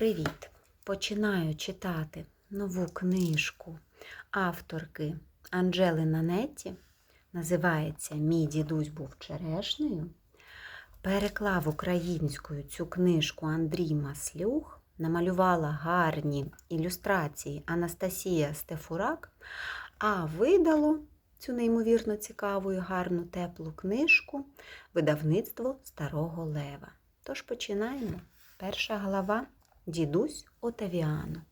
Привіт! Починаю читати нову книжку авторки Анджели Нанетті. Називається Мій дідусь був черешнею. Переклав українською цю книжку Андрій Маслюх, намалювала гарні ілюстрації Анастасія Стефурак, а видало цю неймовірно цікаву і гарну теплу книжку видавництво Старого Лева. Тож починаємо. Перша глава Дідусь Отавіано.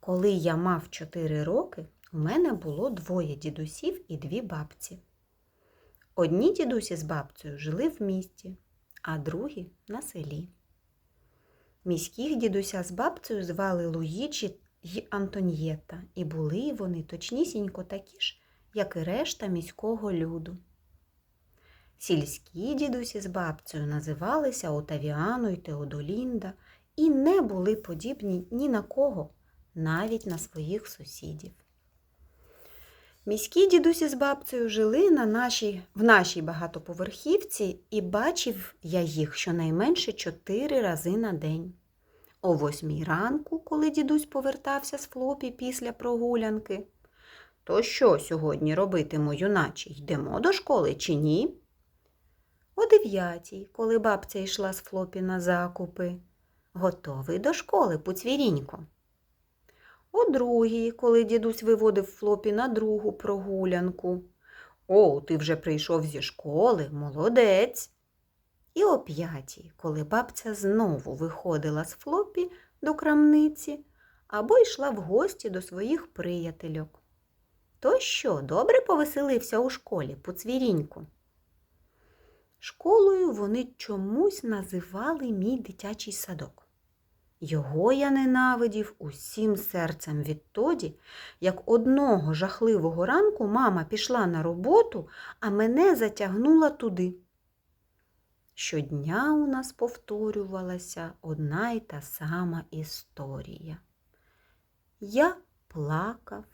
Коли я мав 4 роки, у мене було двоє дідусів і дві бабці. Одні дідусі з бабцею жили в місті, а другі на селі. Міських дідуся з бабцею звали Луїджі й Антоньєта, і були вони точнісінько такі ж, як і решта міського люду. Сільські дідусі з бабцею називалися Отавіано й Теодолінда і не були подібні ні на кого, навіть на своїх сусідів. Міські дідусі з бабцею жили на нашій, в нашій багатоповерхівці, і бачив я їх щонайменше чотири рази на день. О восьмій ранку, коли дідусь повертався з флопі після прогулянки. То що сьогодні робитимо, юначе? Йдемо до школи чи ні? О дев'ятій, коли бабця йшла з флопі на закупи. Готовий до школи, пуцвірінько. О другій, коли дідусь виводив флопі на другу прогулянку. О, ти вже прийшов зі школи, молодець. І о п'ятій, коли бабця знову виходила з флопі до крамниці або йшла в гості до своїх приятельок. То що, добре повеселився у школі, пуцвірінько? Школою вони чомусь називали мій дитячий садок. Його я ненавидів усім серцем відтоді, як одного жахливого ранку мама пішла на роботу, а мене затягнула туди. Щодня у нас повторювалася одна й та сама історія. Я плакав,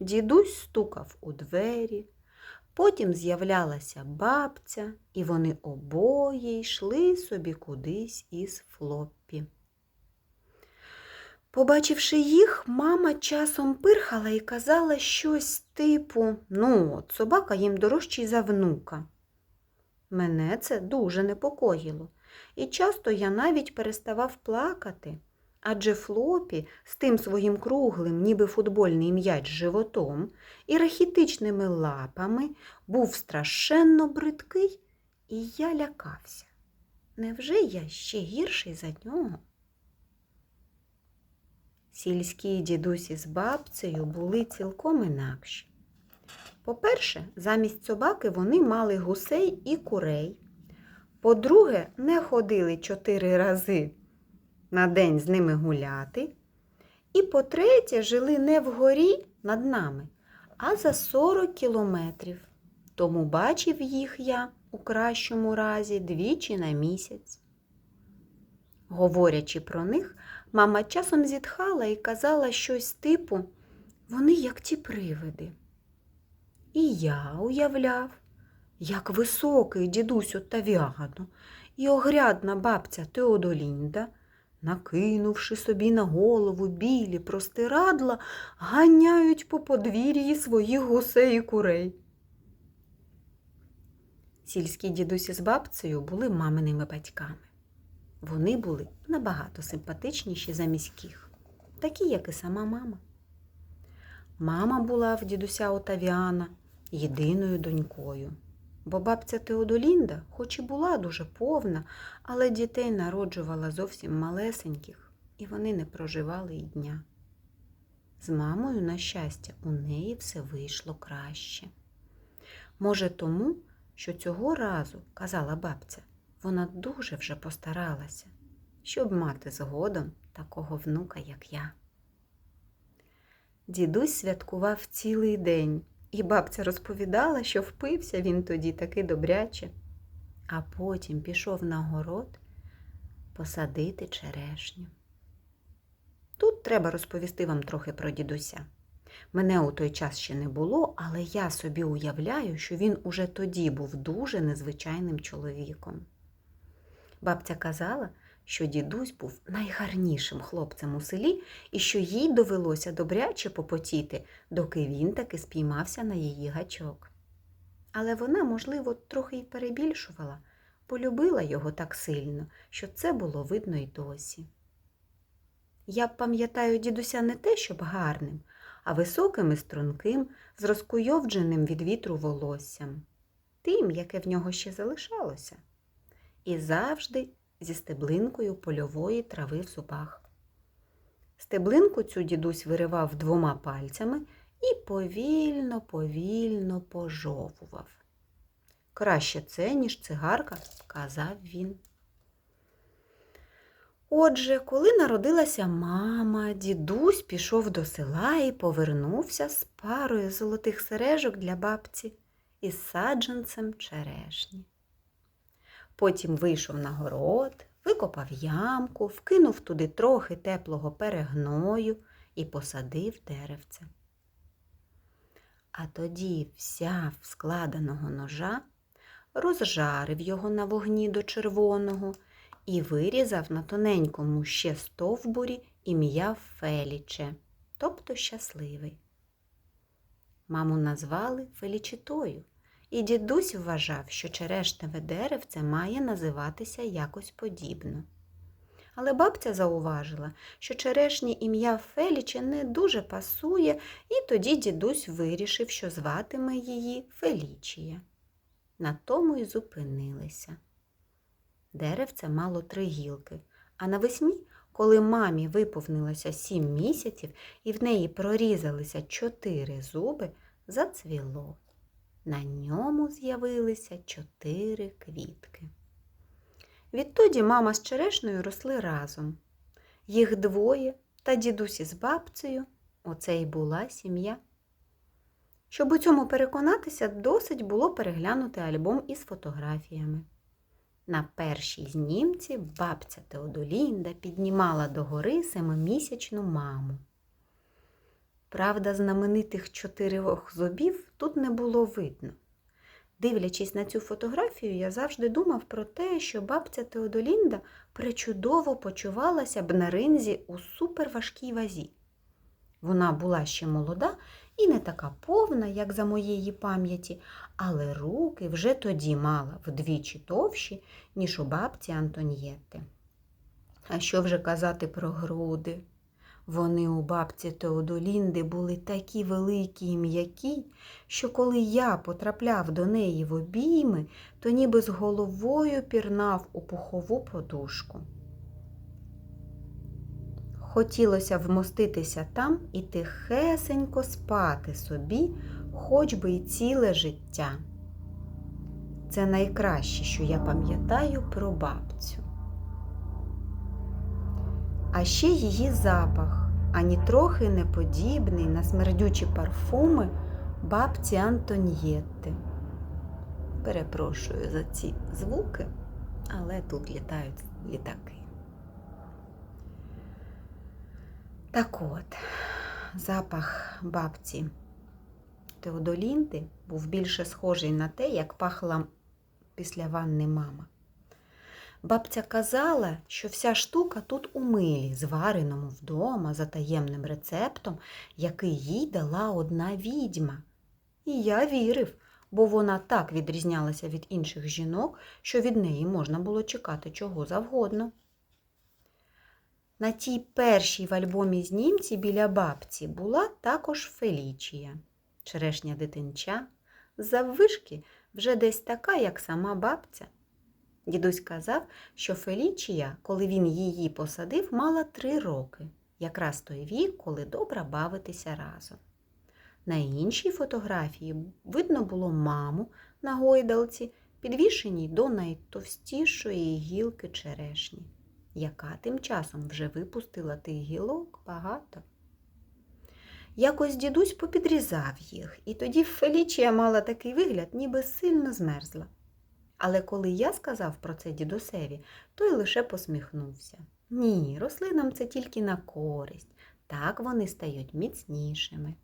дідусь стукав у двері. Потім з'являлася бабця, і вони обоє йшли собі кудись із флоппі. Побачивши їх, мама часом пирхала і казала щось типу Ну, от собака їм дорожчий за внука. Мене це дуже непокоїло, і часто я навіть переставав плакати, адже флопі з тим своїм круглим, ніби футбольний м'яч животом і рахітичними лапами був страшенно бридкий, і я лякався. Невже я ще гірший за нього? Сільські дідусі з бабцею були цілком інакші. По-перше, замість собаки вони мали гусей і курей. По-друге, не ходили чотири рази на день з ними гуляти. І по-третє, жили не вгорі над нами, а за 40 кілометрів. Тому бачив їх я у кращому разі двічі на місяць. Говорячи про них, мама часом зітхала і казала щось типу вони як ті привиди. І я уявляв, як високий дідусь Оттавіано і огрядна бабця Теодолінда, накинувши собі на голову білі простирадла, ганяють по подвір'ї своїх гусей і курей. Сільські дідусі з бабцею були маминими батьками. Вони були набагато симпатичніші за міських, такі, як і сама мама. Мама була в дідуся Отавіана єдиною донькою, бо бабця Теодолінда, хоч і була дуже повна, але дітей народжувала зовсім малесеньких, і вони не проживали й дня. З мамою, на щастя, у неї все вийшло краще. Може, тому, що цього разу, казала бабця, вона дуже вже постаралася, щоб мати згодом такого внука, як я. Дідусь святкував цілий день, і бабця розповідала, що впився він тоді таки добряче, а потім пішов на город посадити черешню. Тут треба розповісти вам трохи про дідуся. Мене у той час ще не було, але я собі уявляю, що він уже тоді був дуже незвичайним чоловіком. Бабця казала, що дідусь був найгарнішим хлопцем у селі і що їй довелося добряче попотіти, доки він таки спіймався на її гачок. Але вона, можливо, трохи й перебільшувала, полюбила його так сильно, що це було видно й досі. Я пам'ятаю дідуся не те, щоб гарним, а високим і струнким, з розкуйовдженим від вітру волоссям, тим, яке в нього ще залишалося, і завжди зі стеблинкою польової трави в зубах. Стеблинку цю дідусь виривав двома пальцями і повільно, повільно пожовував. Краще це, ніж цигарка, казав він. Отже, коли народилася мама, дідусь пішов до села і повернувся з парою золотих сережок для бабці і саджанцем черешні. Потім вийшов на город, викопав ямку, вкинув туди трохи теплого перегною і посадив деревце. А тоді взяв складеного ножа, розжарив його на вогні до червоного і вирізав на тоненькому ще стовбурі ім'я Феліче, тобто щасливий. Маму назвали Фелічитою, і дідусь вважав, що черешневе деревце має називатися якось подібно. Але бабця зауважила, що черешні ім'я Феліче не дуже пасує, і тоді дідусь вирішив, що зватиме її Фелічія. На тому й зупинилися. Деревце мало три гілки, а навесні, коли мамі виповнилося сім місяців і в неї прорізалися чотири зуби, зацвіло. На ньому з'явилися чотири квітки. Відтоді мама з черешнею росли разом. Їх двоє та дідусь із бабцею оце й була сім'я. Щоб у цьому переконатися, досить було переглянути альбом із фотографіями. На першій знімці бабця Теодолінда піднімала догори семимісячну маму. Правда, знаменитих чотирьох зубів тут не було видно. Дивлячись на цю фотографію, я завжди думав про те, що бабця Теодолінда причудово почувалася б на ринзі у суперважкій вазі. Вона була ще молода і не така повна, як за моєї пам'яті, але руки вже тоді мала вдвічі товщі, ніж у бабці Антонієти. А що вже казати про груди? Вони у бабці Теодолінди були такі великі і м'які, що коли я потрапляв до неї в обійми, то ніби з головою пірнав у пухову подушку. Хотілося вмоститися там і тихесенько спати собі, хоч би й ціле життя. Це найкраще, що я пам'ятаю про бабцю. А ще її запах, ані трохи не подібний на смердючі парфуми бабці Антоньєтти. Перепрошую за ці звуки, але тут літають літаки. Так от, запах бабці Теодолінди був більше схожий на те, як пахла після ванни мама. Бабця казала, що вся штука тут у милі, звареному вдома за таємним рецептом, який їй дала одна відьма. І я вірив, бо вона так відрізнялася від інших жінок, що від неї можна було чекати чого завгодно. На тій першій в альбомі знімці біля бабці була також Фелічія, черешня дитинча, заввишки вже десь така, як сама бабця. Дідусь казав, що Фелічія, коли він її посадив, мала три роки, якраз той вік, коли добре бавитися разом. На іншій фотографії видно було маму на гойдалці, підвішеній до найтовстішої гілки черешні яка тим часом вже випустила тих гілок багато. Якось дідусь попідрізав їх, і тоді Фелічія мала такий вигляд, ніби сильно змерзла. Але коли я сказав про це дідусеві, той лише посміхнувся. Ні, рослинам це тільки на користь, так вони стають міцнішими.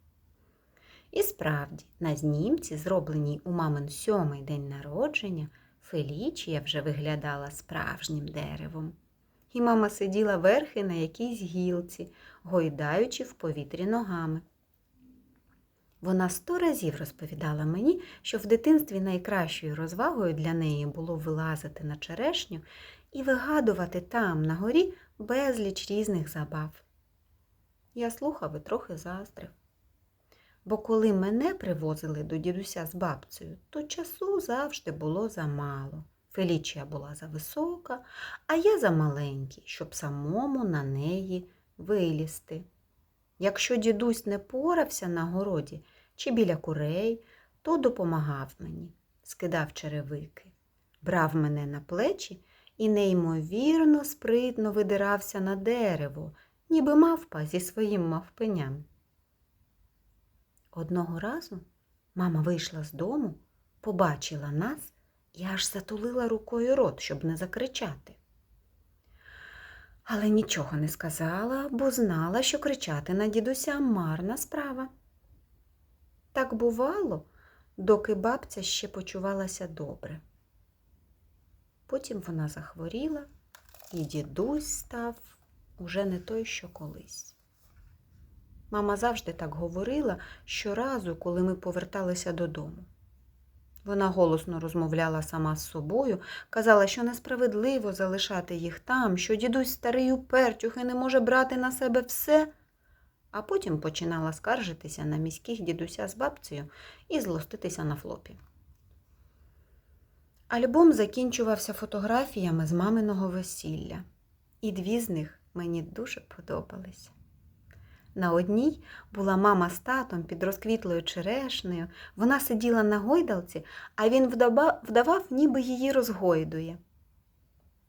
І справді, на знімці, зробленій у мамин сьомий день народження, Фелічія вже виглядала справжнім деревом. і мама сиділа верхи на якійсь гілці, гойдаючи в повітрі ногами. Вона сто разів розповідала мені, що в дитинстві найкращою розвагою для неї було вилазити на черешню і вигадувати там, на горі, безліч різних забав. Я слухав і трохи заздрив. Бо коли мене привозили до дідуся з бабцею, то часу завжди було замало. Фелічія була зависока, а я замаленький, щоб самому на неї вилізти. Якщо дідусь не порався на городі чи біля курей, то допомагав мені, скидав черевики, брав мене на плечі і неймовірно спритно видирався на дерево, ніби мавпа зі своїм мавпеням. Одного разу мама вийшла з дому, побачила нас і аж затулила рукою рот, щоб не закричати. Але нічого не сказала, бо знала, що кричати на дідуся марна справа. Так бувало, доки бабця ще почувалася добре. Потім вона захворіла, і дідусь став уже не той, що колись. Мама завжди так говорила щоразу, коли ми поверталися додому. Вона голосно розмовляла сама з собою, казала, що несправедливо залишати їх там, що дідусь старий упертюх і не може брати на себе все, а потім починала скаржитися на міських дідуся з бабцею і злоститися на флопі. Альбом закінчувався фотографіями з маминого весілля, і дві з них мені дуже подобалися. На одній була мама з татом під розквітлою черешнею, вона сиділа на гойдалці, а він вдава- вдавав, ніби її розгойдує.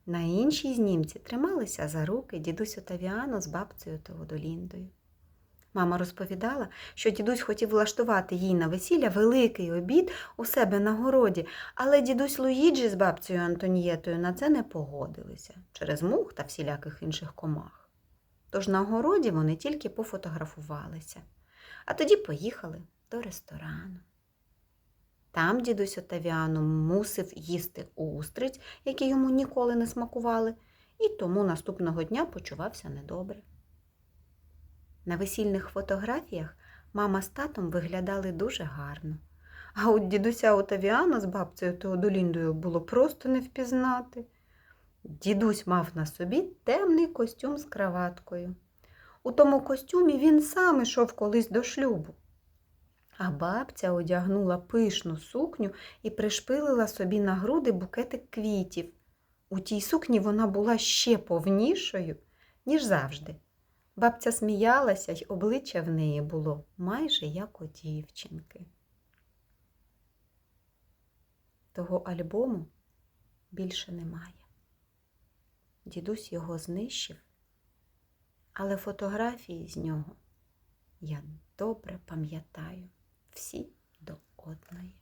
На іншій знімці трималися за руки дідусь Отавіано з бабцею Теодоліндою. Мама розповідала, що дідусь хотів влаштувати їй на весілля великий обід у себе на городі, але дідусь Луїджі з бабцею Антонієтою на це не погодилися через мух та всіляких інших комах. Тож на городі вони тільки пофотографувалися, а тоді поїхали до ресторану. Там дідусь Отавіано мусив їсти устриць, які йому ніколи не смакували, і тому наступного дня почувався недобре. На весільних фотографіях мама з татом виглядали дуже гарно, а от дідуся Отавіано з бабцею Теодоліндою було просто не впізнати. Дідусь мав на собі темний костюм з краваткою. У тому костюмі він сам ішов колись до шлюбу. А бабця одягнула пишну сукню і пришпилила собі на груди букетик квітів. У тій сукні вона була ще повнішою, ніж завжди. Бабця сміялася, й обличчя в неї було майже як у дівчинки. Того альбому більше немає. Дідусь його знищив, але фотографії з нього я добре пам'ятаю всі до одної.